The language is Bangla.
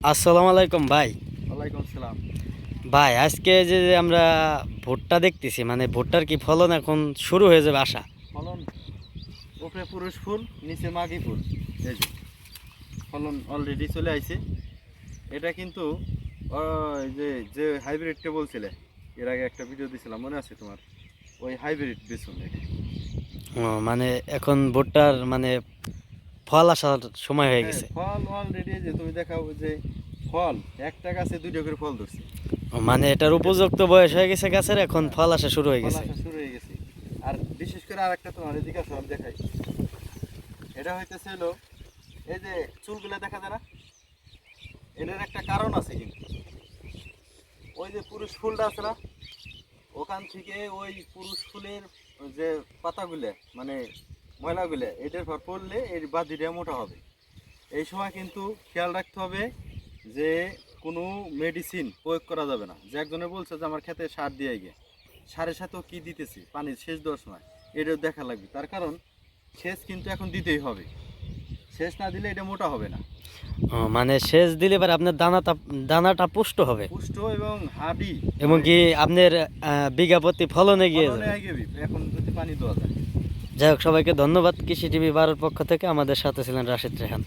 আসসালামু আলাইকুম ভাই। ওয়ালাইকুম সালাম ভাই আজকে যে আমরা ভুট্টা দেখতেছি মানে ভুট্টার কি ফলন এখন শুরু হয়ে যাবে আশা? ফলন উপরে পুরুষ ফুল নিচে মাগি ফুল। এই যে ফলন অলরেডি চলে আইছে। এটা কিন্তু ওই যে যে হাইব্রিডটা বলছিলে এর আগে একটা ভিডিও দিছিলাম মনে আছে তোমার? ওই হাইব্রিড বেসন মানে এখন ভুট্টার মানে ফল আসার সময় হয়ে গেছে। হ্যাঁ, ফল অলরেডি যে তুমি দেখাও যে ফল একটা গাছে দুইটা করে ফল ধরছে। মানে এটার উপযুক্ত বয়স হয়ে গেছে গাছের এখন ফল আসা শুরু হয়ে গেছে। শুরু হয়ে গেছে। আর বিশেষ করে আর একটা তোমার এদিকে আমি দেখাই। এটা হইতেছে হলো এই যে চুলগুলা দেখা যায় না? এটার একটা কারণ আছে কিন্তু। ওই যে পুরুষ ফুলটা আছে না? ওখান থেকে ওই পুরুষ ফুলের যে পাতাগুলো মানে ময়লাগুলো এটার পর পড়লে এর বাদিটা মোটা হবে। এই সময় কিন্তু খেয়াল রাখতে হবে যে কোনো মেডিসিন প্রয়োগ করা যাবে না। যে একজনে বলছে যে আমার খেতে সার দিয়ে গিয়ে সারের সাথেও কি দিতেছি? পানির সেচ দেওয়ার সময়। এটাও দেখা লাগবে। তার কারণ সেচ কিন্তু এখন দিতেই হবে। সেচ না দিলে এটা মোটা হবে না। মানে সেচ দিলে এবার আপনার দানাটা দানাটা পুষ্ট হবে। পুষ্ট এবং হাডি এবং কি আপনার বিঘা প্রতি ফলনে গিয়ে এখন যদি পানি দেওয়া যায়। যাই হোক সবাইকে ধন্যবাদ। কৃষি টিভি বারোর পক্ষ থেকে আমাদের সাথে ছিলেন রাশিদ রেহান।